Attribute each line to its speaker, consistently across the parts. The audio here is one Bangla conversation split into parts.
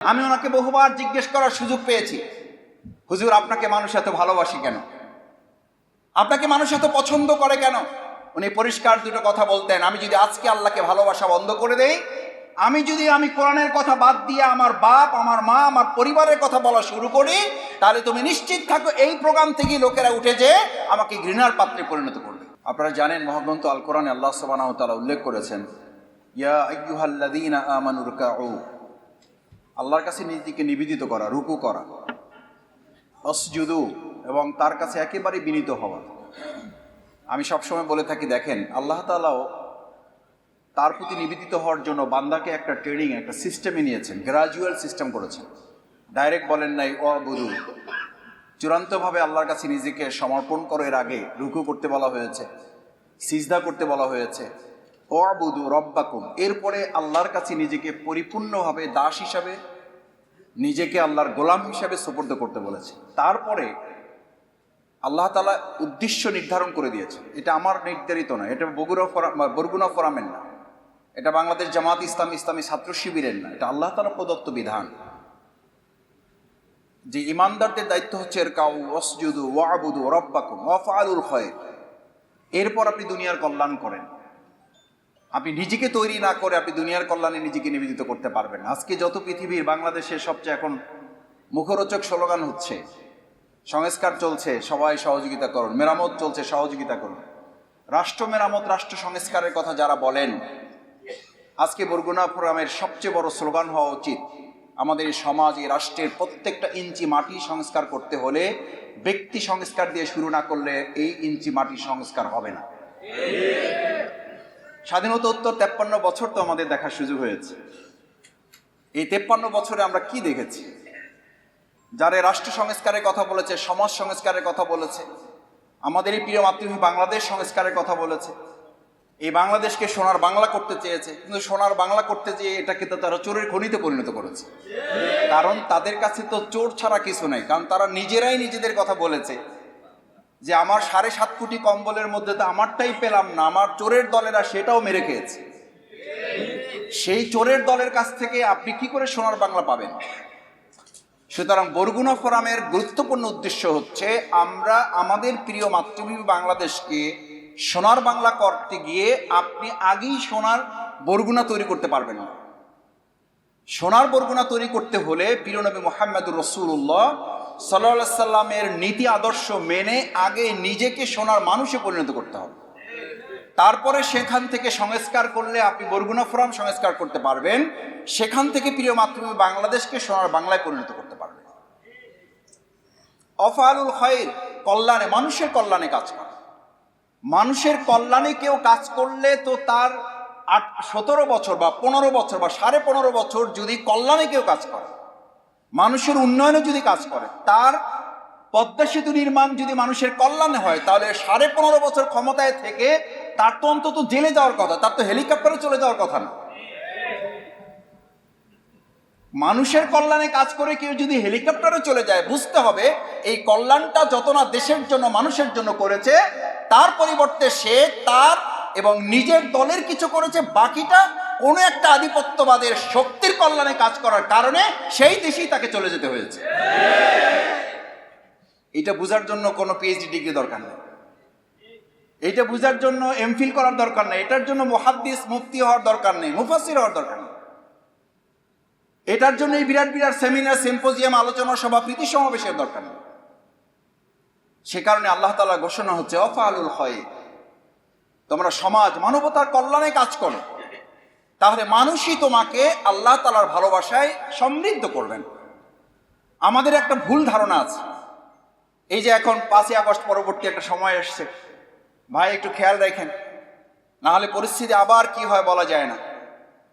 Speaker 1: আমি ওনাকে বহুবার জিজ্ঞেস করার সুযোগ পেয়েছি। হুজুর, আপনাকে মানুষ এত ভালোবাসি কেন? আপনাকে মানুষ এত পছন্দ করে কেন? উনি পরিষ্কার দুটো কথা বলতেন, আমি যদি আজকে আল্লাহকে ভালোবাসা বন্ধ করে দেই, আমি যদি আমি কোরআনের কথা বাদ দিয়ে আমার বাপ, আমার মা, আমার পরিবারের কথা বলা শুরু করি, তাহলে তুমি নিশ্চিত থাকো এই প্রোগ্রাম থেকে লোকেরা উঠে যে আমাকে ঘৃণার পাত্রে পরিণত করবে। আপনারা জানেন মহাগ্রন্থ আল কোরআনে আল্লাহ সুবহানাহু ওয়া তাআলা উল্লেখ করেছেন, ইয়া আইয়ুহাল্লাযীনা আমানু রুকাউ। আল্লাহর কাছে নিজেকে নিবেদিত করা, রুকু করা। অসজুদু এবং তার কাছে একেবারে বিনীত হওয়া। আমি সবসময় বলে থাকি, দেখেন, আল্লাহ তালাও তার প্রতি নিবেদিত হওয়ার জন্য বান্দাকে একটা ট্রেনিং, একটা সিস্টেমে নিয়েছেন, গ্রাজুয়াল সিস্টেম করেছেন। ডাইরেক্ট বলেন নাই ও বুধু চূড়ান্তভাবে আল্লাহর কাছে নিজেকে সমর্পণ করার আগে রুকু করতে বলা হয়েছে, সিজদা করতে বলা হয়েছে। ও বুধু রব্বাকুম। এরপরে আল্লাহর কাছে নিজেকে পরিপূর্ণভাবে দাস হিসাবে নিজেকে আল্লাহর গোলাম হিসাবে সুপর্দ করতে বলেছে। তারপরে আল্লাহ তালা উদ্দেশ্য নির্ধারণ করে দিয়েছে। এটা আমার নির্ধারিত না এটা বগুড়া ফোরাম বরগুনা ফোরামের না। এটা বাংলাদেশ জামাত ইসলাম ইসলামী ছাত্র শিবিরের না, এটা আল্লাহ তালা প্রদত্ত বিধান। যে ইমানদারদের দায়িত্ব হচ্ছে এর কাউ ওসজুদু ওয়াবুদু রব্বাকুম ওয়াফালুল খয়ের। এরপর আপনি দুনিয়ার কল্যাণ করেন। আপনি নিজেকে তৈরি না করে আপনি দুনিয়ার কল্যাণে নিজেকে নিবেদিত করতে পারবেন আজকে যত পৃথিবীর বাংলাদেশের সবচেয়ে এখন মুখরোচক স্লোগান হচ্ছে, সংস্কার চলছে, সবাই সহযোগিতা করুন, মেরামত চলছে, সহযোগিতা করুন। রাষ্ট্র মেরামত, রাষ্ট্র সংস্কারের কথা যারা বলেন, আজকে বরগুনা ফোরামের সবচেয়ে বড় স্লোগান হওয়া উচিত, আমাদের এই সমাজ, এই রাষ্ট্রের প্রত্যেকটা ইঞ্চি মাটি সংস্কার করতে হলে ব্যক্তি সংস্কার দিয়ে শুরু না করলে এই ইঞ্চি মাটি সংস্কার হবে না। স্বাধীনতা উত্তর তেপ্পান্ন বছর তো আমাদের দেখার সুযোগ হয়েছে। এই তেপ্পান্ন বছরে আমরা কি দেখেছি? যারা রাষ্ট্র সংস্কারের কথা বলেছে, সমাজ সংস্কারের কথা বলেছে আমাদের এই প্রিয় মাতৃভূমি বাংলাদেশ সংস্কারের কথা বলেছে, এই বাংলাদেশকে সোনার বাংলা করতে চেয়েছে, কিন্তু সোনার বাংলা করতে চেয়ে এটাকে তো তারা চোরের খনিতে পরিণত করেছে। কারণ তাদের কাছে তো চোর ছাড়া কিছু নেই, কারণ তারা নিজেরাই নিজেদের কথা বলেছে যে আমার সাড়ে সাত কোটি কম্বলের মধ্যে তো আমারটাই পেলাম না, আমার চোরের দলেরা সেটাও মেরে খেয়েছে। সেই চোরের দলের কাছ থেকে আপনি কি করে সোনার বাংলা পাবেন? সুতরাং বরগুনা ফোরামের গুরুত্বপূর্ণ উদ্দেশ্য হচ্ছে, আমরা আমাদের প্রিয় মাতৃভূমি বাংলাদেশকে সোনার বাংলা করতে গিয়ে আপনি আগেই সোনার বরগুনা তৈরি করতে পারবেন না। সোনার বরগুনা তৈরি করতে হলে প্রিয়নবী মোহাম্মদুর রসুল্লাহ সাল্লাহ সাল্লামের নীতি আদর্শ মেনে আগে নিজেকে সোনার মানুষে পরিণত করতে হবে। তারপরে সেখান থেকে সংস্কার করলে আপনি বরগুনা ফোরাম সংস্কার করতে পারবেন। সেখান থেকে প্রিয় মাতৃভূমি বাংলাদেশকে সোনার বাংলায় পরিণত করতে পারবেন। অফালুল খয়ের কল্যাণে, মানুষের কল্যাণে কাজ করা। মানুষের কল্যাণে কেউ কাজ করলে তো তার আট, সতেরো বছর বা পনেরো বছর বা সাড়ে পনেরো বছর যদি কল্যাণে কেউ কাজ করে। মানুষের উন্নয়নে যদি কাজ করে, তার পদ্মা সেতু নির্মাণ যদি মানুষের কল্যাণে হয়, তাহলে সাড়ে পনেরো বছর ক্ষমতায় থেকে তার তো অন্তত জেলে যাওয়ার কথা, তার তো হেলিকপ্টারে চলে যাওয়ার কথা না। মানুষের কল্যাণে কাজ করে কেউ যদি হেলিকপ্টারে চলে যায়, বুঝতে হবে এই কল্যাণটা যত না দেশের জন্য, মানুষের জন্য করেছে, তার পরিবর্তে সে তার এবং নিজের দলের কিছু করেছে, বাকিটা কোনো একটা আধিপত্যবাদের শক্তির কল্যাণে কাজ করার কারণে সেই দেশেই তাকে চলে যেতে হয়েছে। এটা বোঝার জন্য কোনো পিএইচডি ডিগ্রি দরকার নেই। এইটা বোঝার জন্য এমফিল করার দরকার নেই। এটার জন্য মহাদ্দিস মুফতি হওয়ার দরকার নেই মুফাসির হওয়ার দরকার নেই। এটার জন্য এই বিরাট বিরাট সেমিনার, সিম্পোজিয়াম, আলোচনা সভা, প্রীতি সমাবেশের দরকার নেই। সে কারণে আল্লাহ তালা ঘোষণা হচ্ছে অফা আলুল হয় তোমরা সমাজ মানবতার কল্যাণে কাজ করো। তাহলে মানুষই তোমাকে আল্লাহ তালার ভালোবাসায় সমৃদ্ধ করবেন। আমাদের একটা ভুল ধারণা আছে। এই যে এখন পাঁচই আগস্ট পরবর্তী একটা সময় এসছে। ভাই, একটু খেয়াল রাখেন। না হলে পরিস্থিতি আবার কি হয় বলা যায় না।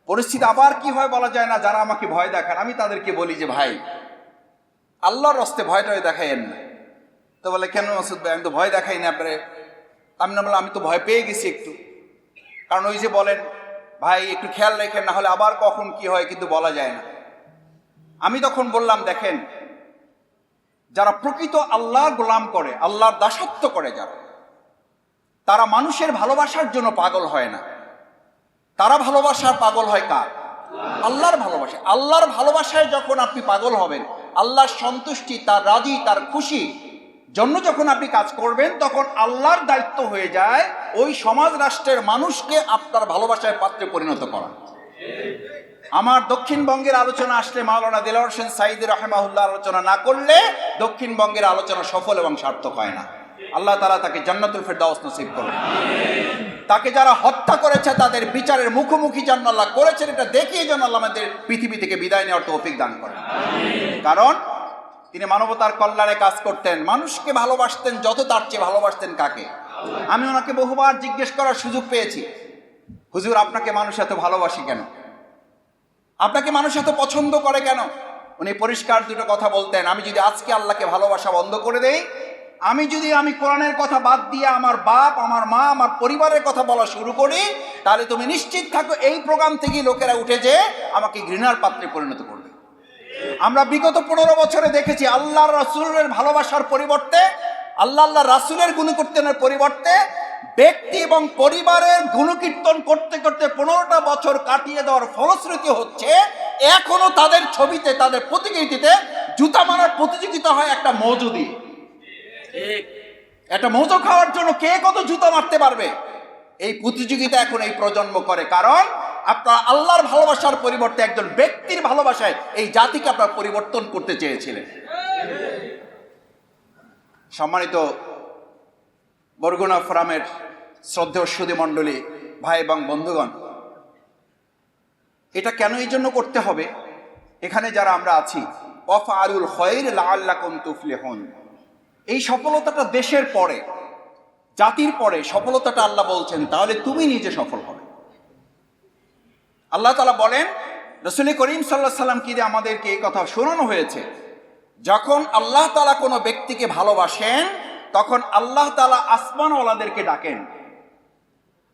Speaker 1: পরিস্থিতি আবার কি হয় বলা যায় না, যারা আমাকে ভয় দেখান। আমি তাদেরকে বলি যে, ভাই, আল্লাহর রস্তে ভয় টয় দেখাইয়েন না। তো বলে, কেন মাসুদ ভাই, আমি তো ভয় দেখাই না আপনারে। আমি না বললাম, আমি তো ভয় পেয়ে গেছি একটু। কারণ ওই যে বলেন ভাই, একটু খেয়াল রেখেন, না হলে আবার কখন কি হয় কিন্তু বলা যায় না। আমি তখন বললাম, দেখেন, যারা প্রকৃত আল্লাহর গোলাম করে, আল্লাহর দাসত্ব করে যারা, তারা মানুষের ভালোবাসার জন্য পাগল হয় না। তারা ভালোবাসার পাগল হয় কার? আল্লাহর ভালোবাসা আল্লাহর ভালোবাসায় যখন আপনি পাগল হবেন, আল্লাহর সন্তুষ্টি, তার রাজি, তার খুশি জন্য যখন আপনি কাজ করবেন, তখন আল্লাহর দায়িত্ব হয়ে যায় ওই সমাজ রাষ্ট্রের মানুষকে আপনার ভালোবাসায় পাত্রে পরিণত করা। আমার দক্ষিণবঙ্গের আলোচনা আসলে মাওলানা দিলাওয়ার হোসেন সাইদ রহমাউল্লাহ আলোচনা না করলে দক্ষিণবঙ্গের আলোচনা সফল এবং সার্থক হয় না। আল্লাহ তালা তাকে জান্নাতুল ফেরদাউস নসিব করুন। তাকে যারা হত্যা করেছে, তাদের বিচারের মুখোমুখি যেন আল্লাহ করেছেন, এটা দেখিয়ে যেন আল্লাহ আমাদের পৃথিবী থেকে বিদায় নেওয়ার তৌফিক দান করেন। কারণ তিনি মানবতার কল্যাণে কাজ করতেন। মানুষকে ভালোবাসতেন যত তার চেয়ে ভালোবাসতেন কাকে? আমি ওনাকে বহুবার জিজ্ঞেস করার সুযোগ পেয়েছি। হুজুর, আপনাকে মানুষ এত ভালোবাসি কেন? আপনাকে মানুষ এত পছন্দ করে কেন? উনি পরিষ্কার দুটো কথা বলতেন, আমি যদি আজকে আল্লাহকে ভালোবাসা বন্ধ করে দেই, আমি যদি আমি কোরআনের কথা বাদ দিয়ে আমার বাপ, আমার মা, আমার পরিবারের কথা বলা শুরু করি, তাহলে তুমি নিশ্চিত থাকো এই প্রোগ্রাম থেকেই লোকেরা উঠে যে আমাকে ঘৃণার পাত্রে পরিণত করবে। আমরা বিগত পনেরো বছরে দেখেছি আল্লাহর রাসুলের ভালোবাসার পরিবর্তে, আল্লাহ আল্লাহ রাসুলের গুণকীর্তনের পরিবর্তে ব্যক্তি এবং পরিবারের গুণকীর্তন করতে করতে পনেরোটা বছর কাটিয়ে দেওয়ার ফলশ্রুতি হচ্ছে, এখনও তাদের ছবিতে, তাদের প্রতিকৃতিতে জুতা মারার প্রতিযোগিতা হয় একটা মজুদি একটা মজো খাওয়ার জন্য কে কত জুতা মারতে পারবে? এই প্রতিযোগিতা এখন এই প্রজন্ম করে। কারণ আপনার আল্লাহর ভালোবাসার পরিবর্তে একজন ব্যক্তির ভালোবাসায় এই জাতিকে আপনার পরিবর্তন করতে চেয়েছিলেন। সম্মানিত বরগুনা ফোরামের শ্রদ্ধেয় সুদী মণ্ডলী ভাই এবং বন্ধুগণ, এটা কেন এই জন্য করতে হবে? এখানে যারা আমরা আছি অফ আরুল হয়ের লাল্লাকুম তুফলিহন। এই সফলতাটা দেশের পরে, জাতির পরে সফলতাটা আল্লাহ বলছেন, তাহলে তুমি নিজে সফল হবে আল্লাহ তালা বলেন, রসুল করিম সাল্লাহ সাল্লাম কি দিয়ে আমাদেরকে এই কথা শোনানো হয়েছে? যখন আল্লাহ তালা কোনো ব্যক্তিকে ভালোবাসেন, তখন আল্লাহ তালা আসমানওয়ালাদেরকে ডাকেন।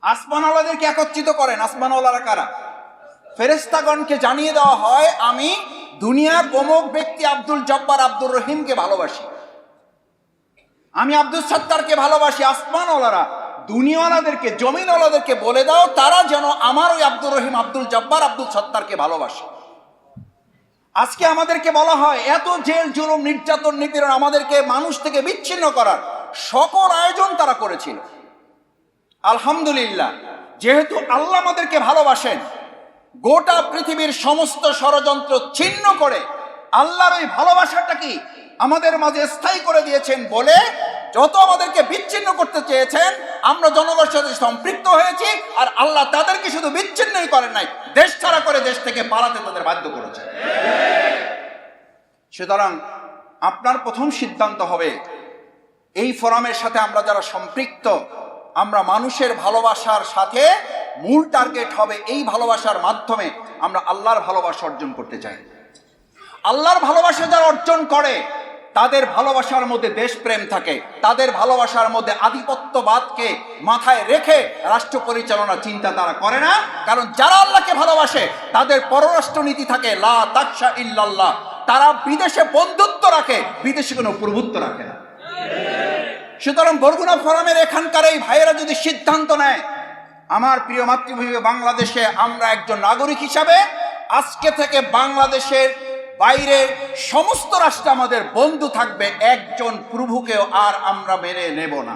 Speaker 1: আসমানওয়ালাদেরকে একত্রিত করেন। আসমানওয়ালারা কারা? ফেরেস্তাগণকে জানিয়ে দেওয়া হয়, আমি দুনিয়ার অমুক ব্যক্তি আব্দুল জব্বার আব্দুর রহিমকে ভালোবাসি। আমি আব্দুল সত্তারকে ভালোবাসি। আসমানওয়ালারা দুনিয়াওয়ালাদেরকে, জমিনওয়ালাদেরকে বলে দাও, তারা যেন আমার ওই আব্দুর রহিম, আব্দুল জব্বার, আব্দুল সত্তারকে ভালোবাসে। আজকে আমাদেরকে বলা হয়, এত জেল, জুলুম, নির্যাতন, নিপীড়ন আমাদেরকে, মানুষ থেকে বিচ্ছিন্ন করার সকল আয়োজন তারা করেছিল। আলহামদুলিল্লাহ, যেহেতু আল্লাহ আমাদেরকে ভালোবাসেন, গোটা পৃথিবীর সমস্ত ষড়যন্ত্র ছিন্ন করে আল্লাহর ওই ভালোবাসাটা কি আমাদের মাঝে স্থায়ী করে দিয়েছেন বলে যত আমাদেরকে বিচ্ছিন্ন করতে চেয়েছেন, আমরা জনগণের সাথে সম্পৃক্ত হয়েছি আর আল্লাহ তাদেরকে শুধু বিচ্ছিন্নই করেন নাই, দেশ ছাড়া করে দেশ থেকে পালাতে তাদের বাধ্য করেছেন সুতরাং আপনার প্রথম সিদ্ধান্ত হবে, এই ফোরামের সাথে আমরা যারা সম্পৃক্ত, আমরা মানুষের ভালোবাসার সাথে মূল টার্গেট হবে এই ভালোবাসার মাধ্যমে আমরা আল্লাহর ভালোবাসা অর্জন করতে চাই। আল্লাহর ভালোবাসা যারা অর্জন করে তাদের ভালোবাসার মধ্যে দেশপ্রেম থাকে, তাদের ভালোবাসার মধ্যে আধিপত্যবাদকে মাথায় রেখে রাষ্ট্র পরিচালনা চিন্তা তারা করে না। কারণ যারা আল্লাহকে ভালোবাসে, তাদের পররাষ্ট্র নীতি থাকে, লা তাকসা ইল্লাল্লাহ। তারা বিদেশে বন্ধুত্ব রাখে, বিদেশে কোনো প্রভুত্ব রাখে না। সুতরাং বরগুনা ফোরামের এখানকার এই ভাইয়েরা যদি সিদ্ধান্ত নেয়, আমার প্রিয় মাতৃভূমি বাংলাদেশে আমরা একজন নাগরিক হিসাবে, আজকে থেকে বাংলাদেশের বাইরে সমস্ত রাষ্ট্র আমাদের বন্ধু থাকবে একজন প্রভুকেও আর আমরা মেনে নেব না।